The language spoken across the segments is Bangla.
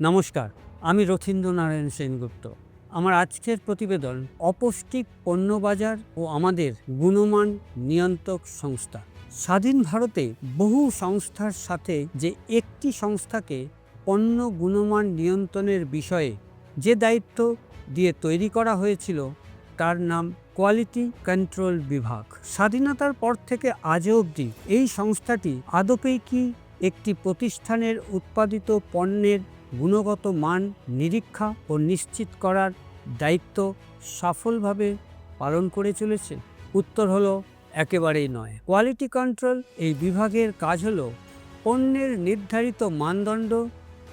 নমস্কার, আমি রথীন্দ্র নারায়ণ সেনগুপ্ত। আমার আজকের প্রতিবেদন অপৌষ্টিক পণ্যবাজার ও আমাদের গুণমান নিয়ন্ত্রক সংস্থা। স্বাধীন ভারতে বহু সংস্থার সাথে যে একটি সংস্থাকে পণ্য গুণমান নিয়ন্ত্রণের বিষয়ে যে দায়িত্ব দিয়ে তৈরি করা হয়েছিল, তার নাম কোয়ালিটি কন্ট্রোল বিভাগ। স্বাধীনতার পর থেকে আজও অবধি এই সংস্থাটি আদপেই কি একটি প্রতিষ্ঠানের উৎপাদিত পণ্যের গুণগত মান নিরীক্ষা ও নিশ্চিত করার দায়িত্ব সফলভাবে পালন করে চলেছে। উত্তর হলো, একেবারেই নয়। কোয়ালিটি কন্ট্রোল এই বিভাগের কাজ হলো পণ্যের নির্ধারিত মানদণ্ড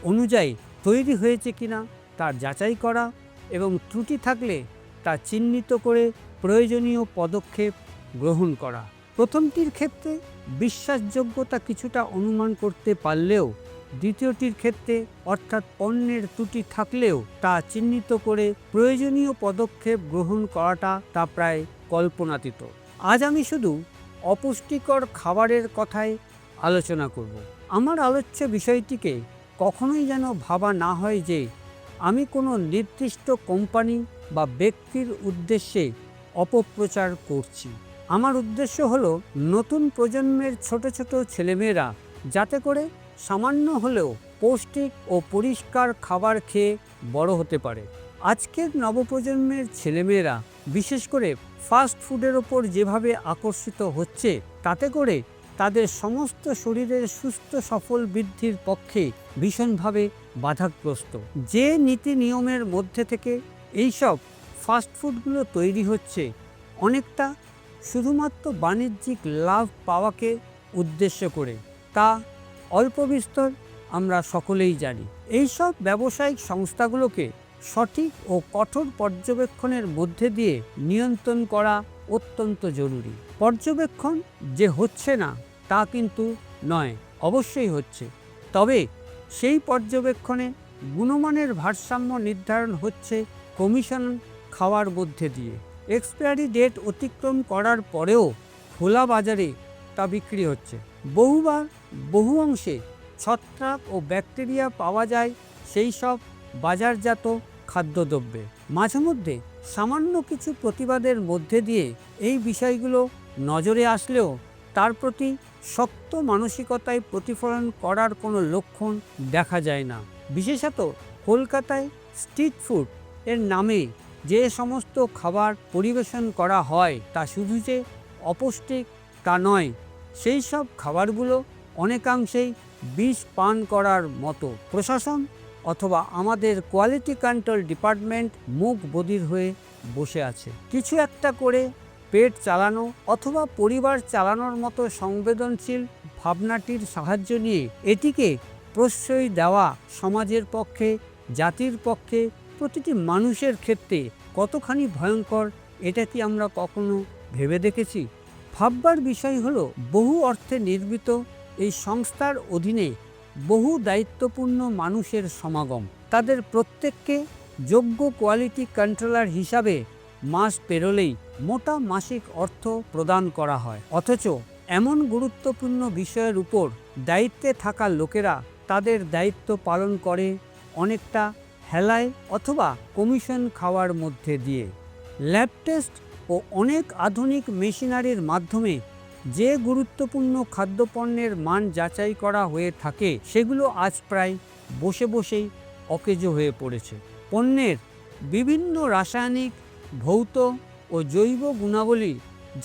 অনুযায়ী তৈরি হয়েছে কিনা তার যাচাই করা এবং ত্রুটি থাকলে তা চিহ্নিত করে প্রয়োজনীয় পদক্ষেপ গ্রহণ করা। প্রথমটির ক্ষেত্রে বিশ্বাসযোগ্যতা কিছুটা অনুমান করতে পারলেও দ্বিতীয়টির ক্ষেত্রে অর্থাৎ পণ্যের ত্রুটি থাকলেও তা চিহ্নিত করে প্রয়োজনীয় পদক্ষেপ গ্রহণ করাটা তা প্রায় কল্পনাতীত। আজ আমি শুধু অপুষ্টিকর খাবারের কথাই আলোচনা করব। আমার আলোচ্য বিষয়টিকে কখনোই যেন ভাবা না হয় যে আমি কোনো নির্দিষ্ট কোম্পানি বা ব্যক্তির উদ্দেশ্যে অপপ্রচার করছি। আমার উদ্দেশ্য হলো নতুন প্রজন্মের ছোট ছোট ছেলেমেয়েরা যাতে করে সামান্য হলেও পৌষ্টিক ও পরিষ্কার খাবার খেয়ে বড় হতে পারে। আজকের নবপ্রজন্মের ছেলেমেয়েরা, বিশেষ করে ফাস্ট ফুডের ওপর যেভাবে আকর্ষিত হচ্ছে, তাতে করে তাদের সমস্ত শরীরের সুস্থ সফল বৃদ্ধির পক্ষে ভীষণভাবে বাধাগ্রস্ত। যে নীতি নিয়মের মধ্যে থেকে এইসব ফাস্ট ফুডগুলো তৈরি হচ্ছে, অনেকটা শুধুমাত্র বাণিজ্যিক লাভ পাওয়াকে উদ্দেশ্য করে। তা অল্প বিস্তর আমরা সকলেই জানি। এইসব ব্যবসায়িক সংস্থাগুলোকে সঠিক ও কঠোর পর্যবেক্ষণের মধ্যে দিয়ে নিয়ন্ত্রণ করা অত্যন্ত জরুরি। পর্যবেক্ষণ যে হচ্ছে না, তা কিন্তু নয়, অবশ্যই হচ্ছে। তবে সেই পর্যবেক্ষণে গুণমানের ভারসাম্য নির্ধারণ হচ্ছে কমিশন খাওয়ার মধ্যে দিয়ে। এক্সপায়ারি ডেট অতিক্রম করার পরেও খোলা বাজারে তা বিক্রি হচ্ছে। বহুবার বহু অংশে ছত্রাক ও ব্যাকটেরিয়া পাওয়া যায় সেই সব বাজারজাত খাদ্যদ্রব্যে। মাঝে মধ্যে সামান্য কিছু প্রতিবাদের মধ্যে দিয়ে এই বিষয়গুলো নজরে আসলেও তার প্রতি শক্ত মানসিকতায় প্রতিফলন করার কোনো লক্ষণ দেখা যায় না। বিশেষত কলকাতায় স্ট্রিট ফুড এর নামে যে সমস্ত খাবার পরিবেশন করা হয় তা শুধু যে অপুষ্টিক তা নয়, সেই সব খাবারগুলো অনেকাংশেই বিষ পান করার মতো প্রশাসন অথবা আমাদের কোয়ালিটি কন্ট্রোল ডিপার্টমেন্ট মুখ বধির হয়ে বসে আছে। কিছু একটা করে পেট চালানো অথবা পরিবার চালানোর মতো সংবেদনশীল ভাবনাটির সাহায্য নিয়ে এটিকে প্রশ্রয় দেওয়া সমাজের পক্ষে, জাতির পক্ষে, প্রতিটি মানুষের ক্ষেত্রে কতখানি ভয়ঙ্কর এটা কি আমরা কখনো ভেবে দেখেছি? ভাববার বিষয় হলো বহু অর্থে নির্মিত এই সংস্থার অধীনে বহু দায়িত্বপূর্ণ মানুষের সমাগম। তাদের প্রত্যেককে যোগ্য কোয়ালিটি কন্ট্রোলার হিসাবে মাস পেরোলেই মোটা মাসিক অর্থ প্রদান করা হয়। অথচ এমন গুরুত্বপূর্ণ বিষয়ের উপর দায়িত্বে থাকা লোকেরা তাদের দায়িত্ব পালন করে অনেকটা হেলায় অথবা কমিশন খাওয়ার মধ্যে দিয়ে। ল্যাব টেস্ট ও অনেক আধুনিক মেশিনারির মাধ্যমে যে গুরুত্বপূর্ণ খাদ্যপণ্যের মান যাচাই করা হয়ে থাকে, সেগুলো আজ প্রায় বসে বসেই অকেজো হয়ে পড়েছে। পণ্যের বিভিন্ন রাসায়নিক, ভৌত ও জৈব গুণাবলী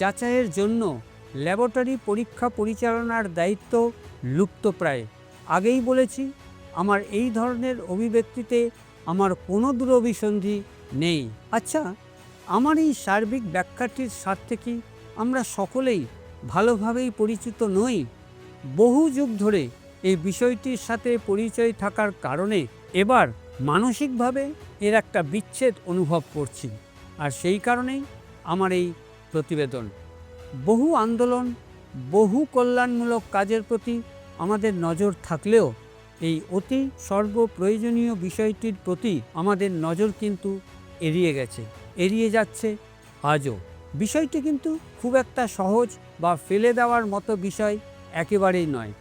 যাচাইয়ের জন্য ল্যাবরেটরি পরীক্ষা পরিচালনার দায়িত্ব লুপ্তপ্রায় আগেই বলেছি, আমার এই ধরনের অভিব্যক্তিতে আমার কোনো দূরভিসন্ধি নেই। আচ্ছা আমার এই সার্বিক ব্যাখ্যাটির স্বার্থে কি আমরা সকলেই ভালোভাবেই পরিচিত নই। বহু যুগ ধরে এই বিষয়টির সাথে পরিচয় থাকার কারণে এবার মানসিকভাবে এর একটা বিচ্ছেদ অনুভব করছি। আর সেই কারণেই আমার এই প্রতিবেদন। বহু আন্দোলন, বহু কল্যাণমূলক কাজের প্রতি আমাদের নজর থাকলেও এই অতি সর্বপ্রয়োজনীয় বিষয়টির প্রতি আমাদের নজর কিন্তু এড়িয়ে গেছে, এড়িয়ে যাচ্ছে আজও। বিষয়টি কিন্তু খুব একটা সহজ বা ফেলে দেওয়ার মতো বিষয় একেবারেই নয়।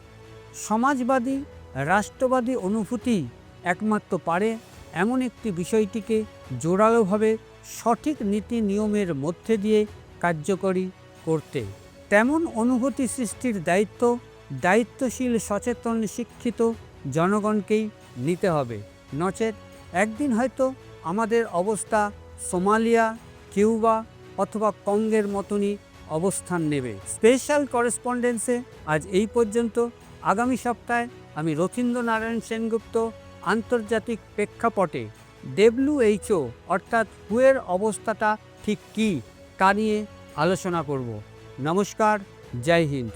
সমাজবাদী, রাষ্ট্রবাদী অনুভূতি একমাত্র পারে এমন একটি বিষয়টিকে জোরালোভাবে সঠিক নীতি নিয়মের মধ্যে দিয়ে কার্যকরী করতে। তেমন অনুভূতি সৃষ্টির দায়িত্ব, দায়িত্বশীল, সচেতন, শিক্ষিত জনগণকেই নিতে হবে। নচেত একদিন হয়তো আমাদের অবস্থা সোমালিয়া, কিউবা অথবা কঙ্গের মতনই অবস্থান নেবে। স্পেশাল করেসপন্ডেন্সে আজ এই পর্যন্ত। আগামী সপ্তাহে আমি রথীন্দ্রনারায়ণ সেনগুপ্ত আন্তর্জাতিক প্রেক্ষাপটে ডব্লিউএইচও অর্থাৎ হুয়ের অবস্থাটা ঠিক কী তা নিয়ে আলোচনা করব। নমস্কার, জয় হিন্দ।